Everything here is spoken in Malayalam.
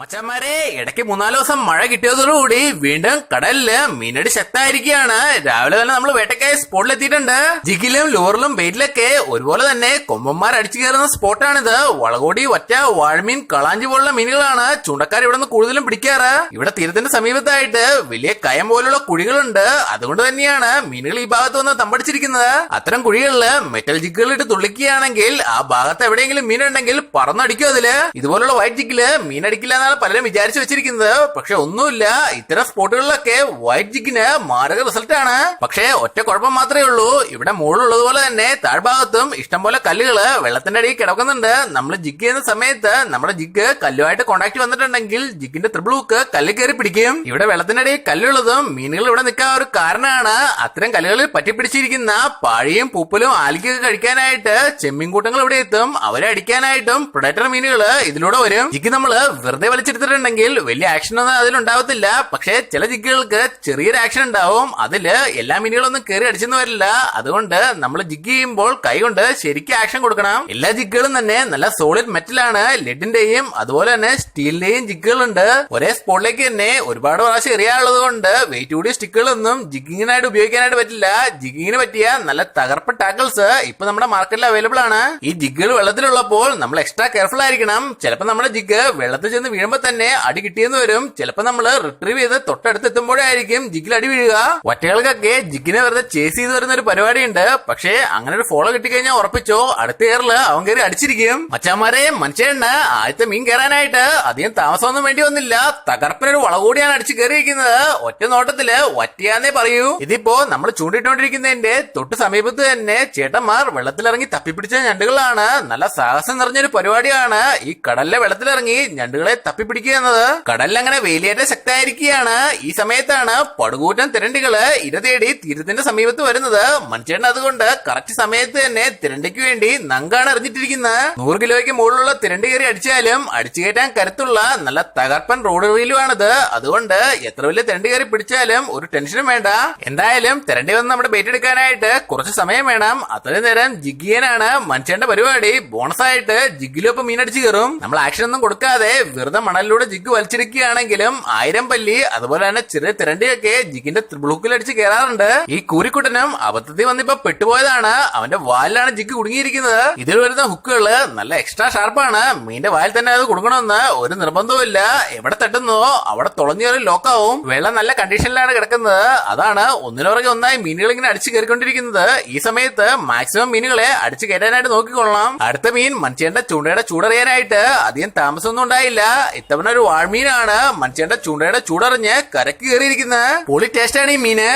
മച്ചന്മാരെ ഇടയ്ക്ക് മൂന്നാൽ ദിവസം മഴ കിട്ടിയതോടുകൂടി വീണ്ടും കടലിൽ മീനടി ശക്തമായിരിക്കുകയാണ്. രാവിലെ തന്നെ നമ്മൾ വേട്ടക്കായ സ്പോട്ടിൽ എത്തിയിട്ടുണ്ട്. ജിഗിലും ലൂറിലും ബെയിറ്റിലൊക്കെ ഒരുപോലെ തന്നെ കൊമ്പന്മാർ അടിച്ചു കയറുന്ന സ്പോട്ടാണിത് വളകോടി ഒറ്റ വാഴമീൻ കളാഞ്ചി പോലുള്ള മീനുകളാണ് ചൂണ്ടക്കാർ ഇവിടെ നിന്ന് കൂടുതലും പിടിക്കാറ്. ഇവിടെ തീരത്തിന്റെ സമീപത്തായിട്ട് വലിയ കയം പോലുള്ള കുഴികളുണ്ട്. അതുകൊണ്ട് തന്നെയാണ് മീനുകൾ ഈ ഭാഗത്ത് വന്ന് തമ്പടിച്ചിരിക്കുന്നത്. അത്തരം കുഴികളിൽ മെറ്റൽ ജിഗുകൾ ഇട്ട് തുള്ളിക്കുകയാണെങ്കിൽ ആ ഭാഗത്ത് എവിടെയെങ്കിലും മീനുണ്ടെങ്കിൽ പറന്നടിക്കും അതിൽ. ഇതുപോലുള്ള വൈറ്റ് ജിഗിൽ മീനടിക്കില്ല എന്നാണ് പലരും വിചാരിച്ചു വെച്ചിരിക്കുന്നത്. പക്ഷെ ഒന്നുമില്ല. ഇത്തരം സ്പോട്ടുകളിലൊക്കെ വൈറ്റ് ജിഗിന് മാരക റിസൾട്ട് ആണ്. പക്ഷേ ഒറ്റ കുഴപ്പം മാത്രമേ ഉള്ളൂ. ഇവിടെ മുകളിലുള്ളതുപോലെ തന്നെ താഴ്ഭാഗത്തും ഇഷ്ടംപോലെ കല്ലുകൾ വെള്ളത്തിന്റെ അടിയിൽ കിടക്കുന്നുണ്ട്. നമ്മൾ ജിഗ് ചെയ്യുന്ന സമയത്ത് നമ്മുടെ ജിഗ് കല്ലുമായിട്ട് കോണ്ടാക്ട് വന്നിട്ടുണ്ടെങ്കിൽ ജിഗിന്റെ ത്രിബിൾ ബുക്ക് കല്ല് കയറി പിടിക്കും. ഇവിടെ വെള്ളത്തിന്റെ അടിയിൽ കല്ലുള്ളതും മീനുകൾ ഇവിടെ നിൽക്കാൻ ഒരു കാരണമാണ്. അത്തരം കല്ലുകളിൽ പറ്റിപ്പിടിച്ചിരിക്കുന്ന പാഴിയും പൂപ്പലും ആലിക്കൊക്കെ കഴിക്കാനായിട്ട് ചെമ്മീൻ കൂട്ടങ്ങൾ ഇവിടെ എത്തും. അവരെ അടിക്കാനായിട്ടും പ്രൊഡക്ടർ മീനുകൾ ഇതിലൂടെ വരും. ജിഗ് നമ്മൾ വെറുതെ വലിച്ചെടുത്തിട്ടുണ്ടെങ്കിൽ വലിയ ആക്ഷൻ ഒന്നും അതിലുണ്ടാവത്തില്ല. പക്ഷേ ചില ജിഗ്ഗുകൾക്ക് ചെറിയൊരു ആക്ഷൻ ഉണ്ടാവും. അതിൽ എല്ലാ മിനികളൊന്നും കയറി അടിച്ചെന്ന് വരില്ല. അതുകൊണ്ട് നമ്മൾ ജിഗ് ചെയ്യുമ്പോൾ കൈകൊണ്ട് ശരിക്കും ആക്ഷൻ കൊടുക്കണം. എല്ലാ ജിഗ്ഗുകളും തന്നെ നല്ല സോളിഡ് മെറ്റലാണ് ലെഡിന്റെയും അതുപോലെ തന്നെ സ്റ്റീലിന്റെയും ജിഗ്ഗുകളുണ്ട്. ഒരേ സ്പോട്ടിലേക്ക് തന്നെ ഒരുപാട് പ്രാവശ്യം എറിയാനുള്ളത് കൊണ്ട് വെയിറ്റ് കൂടിയ സ്റ്റിക്കുകളൊന്നും ജിഗിങ്ങിനായിട്ട് ഉപയോഗിക്കാനായിട്ട് പറ്റില്ല. ജിഗിങ്ങിന് പറ്റിയ നല്ല തകർപ്പ് ടാക്കിൾസ് ഇപ്പൊ നമ്മുടെ മാർക്കറ്റിൽ അവൈലബിൾ ആണ്. ഈ ജിഗ്ഗുകൾ വെള്ളത്തിലുള്ളപ്പോൾ നമ്മൾ എക്സ്ട്രാ കെയർഫുൾ ആയിരിക്കണം. ചിലപ്പോൾ നമ്മുടെ ജിഗ് വെള്ളത്തിൽ ചെന്ന് വീഴുമ്പോൾ തന്നെ അടി കിട്ടിയെന്ന് വരും. ചിലപ്പോ നമ്മൾ റിട്രീവ് ചെയ്ത് തൊട്ടടുത്ത് എത്തുമ്പോഴായിരിക്കും ജിഗിൽ അടി വീഴുക. ഒറ്റകൾക്കൊക്കെ ജിഗിനെ വെറുതെ ചേസ് ചെയ്ത് വരുന്ന ഒരു പരിപാടിയുണ്ട്. പക്ഷേ അങ്ങനെ ഒരു ഫോളോ കിട്ടിക്കഴിഞ്ഞാൽ ഉറപ്പിച്ചോ അടുത്ത ഇയറിൽ അവൻ കയറി അടിച്ചിരിക്കും. മച്ചാമാരെ മനുഷ്യണ് ആദ്യത്തെ മീൻ കയറാനായിട്ട് അധികം താമസമൊന്നും വേണ്ടി വന്നില്ല. തകർപ്പിനൊരു വളകൂടിയാണ് അടിച്ച് കയറിയിരിക്കുന്നത്. ഒറ്റ നോട്ടത്തിൽ ഒറ്റയാന്നേ പറയൂ. ഇതിപ്പോ നമ്മൾ ചൂണ്ടിട്ടോണ്ടിരിക്കുന്നതിന്റെ തൊട്ട് സമീപത്ത് തന്നെ ചേട്ടന്മാർ വെള്ളത്തിലിറങ്ങി തപ്പിപ്പിടിച്ച ഞണ്ടുകളാണ്. നല്ല സാഹസം നിറഞ്ഞൊരു പരിപാടിയാണ്. ഈ കടലിലെ വെള്ളത്തിലിറങ്ങി ഞണ്ടുകളെ തപ്പിപ്പിടിക്കുക കടലിൽ അങ്ങനെ വേലിയേറ്റ ശക്തമായിരിക്കുകയാണ്. ഈ സമയത്താണ് പടുകൂറ്റൻ തിരണ്ടികൾ ഇര തേടി തീരത്തിന്റെ സമീപത്ത് വരുന്നത്. മനുഷ്യൻ അതുകൊണ്ട് കറക്റ്റ് സമയത്ത് തന്നെ തിരണ്ടിക്ക് വേണ്ടി നങ്കാണ് എറിഞ്ഞിട്ടിരിക്കുന്നത്. നൂറ് കിലോയ്ക്ക് മുകളിലുള്ള തിരണ്ടി കയറി അടിച്ചാലും അടിച്ചു കയറ്റാൻ കരുത്തുള്ള നല്ല തകർപ്പൻ റോഡ് റീലുമാണിത് അതുകൊണ്ട് എത്ര വലിയ തിരണ്ടി കയറി പിടിച്ചാലും ഒരു ടെൻഷനും വേണ്ട. എന്തായാലും തിരണ്ടി വന്ന് നമ്മുടെ ബേറ്റ് എടുക്കാനായിട്ട് കുറച്ച് സമയം വേണം. അത്രയും നേരം ജിഗ്ഗിയനാണ് മനുഷ്യന്റെ പരിപാടി. ബോണസ് ആയിട്ട് ജിഗിലൊപ്പം മീനടിച്ചു കയറും. നമ്മൾ ആക്ഷൻ ഒന്നും കൊടുക്കാതെ വെറുതെ മണലിലൂടെ ജിഗ് വലിച്ചിരിക്കുകയാണെങ്കിലും ആയിരം പല്ലി അതുപോലെ തന്നെ ചെറിയ തിരണ്ടിയൊക്കെ ജിഗിന്റെ ബ്ലൂക്കിൽ അടിച്ച് കയറാറുണ്ട്. ഈ കൂരിക്കുട്ടനും അബദ്ധത്തിൽ വന്നിപ്പോ പെട്ടുപോയതാണ്. അവന്റെ വാലിലാണ് ജിഗ് കുടുങ്ങിയിരിക്കുന്നത്. ഇതിൽ വരുന്ന ഹുക്കുകൾ നല്ല എക്സ്ട്രാ ഷാർപ്പാണ് മീന്റെ വായിൽ തന്നെ അത് കുടുങ്ങണമെന്ന് ഒരു നിർബന്ധവും ഇല്ല. എവിടെ തട്ടുന്നോ അവിടെ തുളഞ്ഞൊരു ലോക്കാവും വെള്ളം നല്ല കണ്ടീഷനിലാണ് കിടക്കുന്നത്. അതാണ് ഒന്നിനുപുറകെ ഒന്നായി മീനുകൾ ഇങ്ങനെ അടിച്ചു കയറിക്കൊണ്ടിരിക്കുന്നത്. ഈ സമയത്ത് മാക്സിമം മീനുകളെ അടിച്ചു കയറ്റാനായിട്ട് നോക്കിക്കൊള്ളണം. അടുത്ത മീൻ മനുഷ്യന്റെ ചൂണ്ടയുടെ ചൂടറിയാനായിട്ട് അധികം താമസമൊന്നും ഉണ്ടായില്ല. ഇത്തവണ ഒരു വാഴ്മീനാണ് മനുഷ്യന്റെ ചൂണ്ടയുടെ ചൂടറിഞ്ഞ് കരക്ക് കയറിയിരിക്കുന്നത് പൊളി ടേസ്റ്റാണ് ഈ മീന്.